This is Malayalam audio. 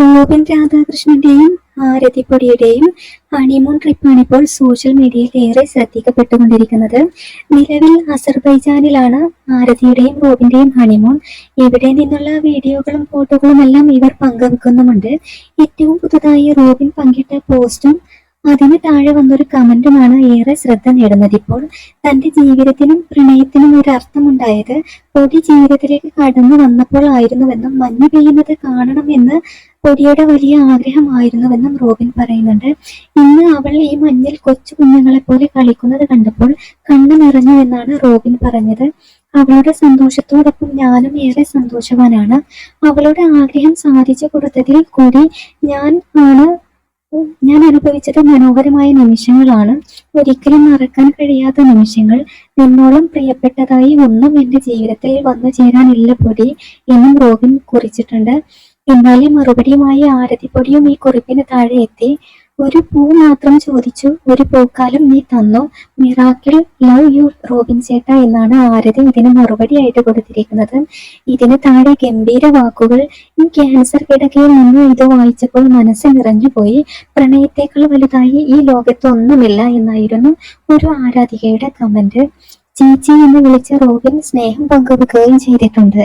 റോബിൻ രാധാകൃഷ്ണന്റെയും ആരതിപ്പൊടിയുടെയും ഹണിമൂൺ ട്രിപ്പാണ് ഇപ്പോൾ സോഷ്യൽ മീഡിയയിൽ ഏറെ ശ്രദ്ധിക്കപ്പെട്ടുകൊണ്ടിരിക്കുന്നത്. നിലവിൽ അസർബൈജാനിലാണ് ആരതിയുടെയും റോബിന്റെയും ഹണിമൂൺ ഇവിടെ നിന്നുള്ള വീഡിയോകളും ഫോട്ടോകളും എല്ലാം ഇവർ പങ്കുവെക്കുന്നുമുണ്ട്. ഏറ്റവും പുതുതായി റോബിൻ പങ്കിട്ട പോസ്റ്റും അതിന് താഴെ വന്നൊരു കമന്റുമാണ് ഏറെ ശ്രദ്ധ നേടുന്നത്. ഇപ്പോൾ തന്റെ ജീവിതത്തിനും പ്രണയത്തിനും ഒരു അർത്ഥമുണ്ടായത് പൊടി ജീവിതത്തിലേക്ക് കടന്നു വന്നപ്പോൾ ആയിരുന്നുവെന്നും മഞ്ഞ് പെയ്യുന്നത് കാണണമെന്ന് പൊടിയുടെ വലിയ ആഗ്രഹമായിരുന്നുവെന്നും റോബിൻ പറയുന്നുണ്ട്. ഇന്ന് അവൾ ഈ മഞ്ഞിൽ കൊച്ചു കുഞ്ഞുങ്ങളെ പോലെ കളിക്കുന്നത് കണ്ടപ്പോൾ കണ്ണു നിറഞ്ഞു എന്നാണ് റോബിൻ പറഞ്ഞത്. അവളുടെ സന്തോഷത്തോടൊപ്പം ഞാനും ഏറെ സന്തോഷവാനാണ്. അവളുടെ ആഗ്രഹം സാധിച്ചു കൊടുത്തതിൽ കൂടി ഞാൻ ആണ് അനുഭവിച്ചത് മനോഹരമായ നിമിഷങ്ങളാണ്. ഒരിക്കലും മറക്കാൻ കഴിയാത്ത നിമിഷങ്ങൾ. നിന്നോളം പ്രിയപ്പെട്ടതായി ഒന്നും എന്റെ ജീവിതത്തിൽ വന്നു ചേരാനില്ല പൊടി എന്നും റോബിൻ കുറിച്ചിട്ടുണ്ട്. എന്നാലും മറുപടിയുമായി ആരതിപ്പൊടിയും ഈ കുറിപ്പിന് താഴെ എത്തി. ഒരു പൂ മാത്രം ചോദിച്ചു. ഒരു പൂക്കാലം നീ തന്നു. മിറാക്കിൾ ലവ് യു റോബിൻ ചേട്ട എന്നാണ് ആരതി ഇതിന് മറുപടിയായിട്ട് കൊടുത്തിരിക്കുന്നത്. ഇതിന് താഴെ ഗംഭീര വാക്കുകൾ ഈ ക്യാൻസർ കിടക്കയിൽ നിന്ന് ഇത് വായിച്ചപ്പോൾ മനസ്സ് നിറഞ്ഞുപോയി പ്രണയത്തേക്കാൾ വലുതായി ഈ ലോകത്ത് ഒന്നുമില്ല എന്നായിരുന്നു ഒരു ആരാധികയുടെ കമന്റ്. ചേച്ചി എന്ന് വിളിച്ച റോബിൻ സ്നേഹം പങ്കുവെക്കുകയും ചെയ്തിട്ടുണ്ട്.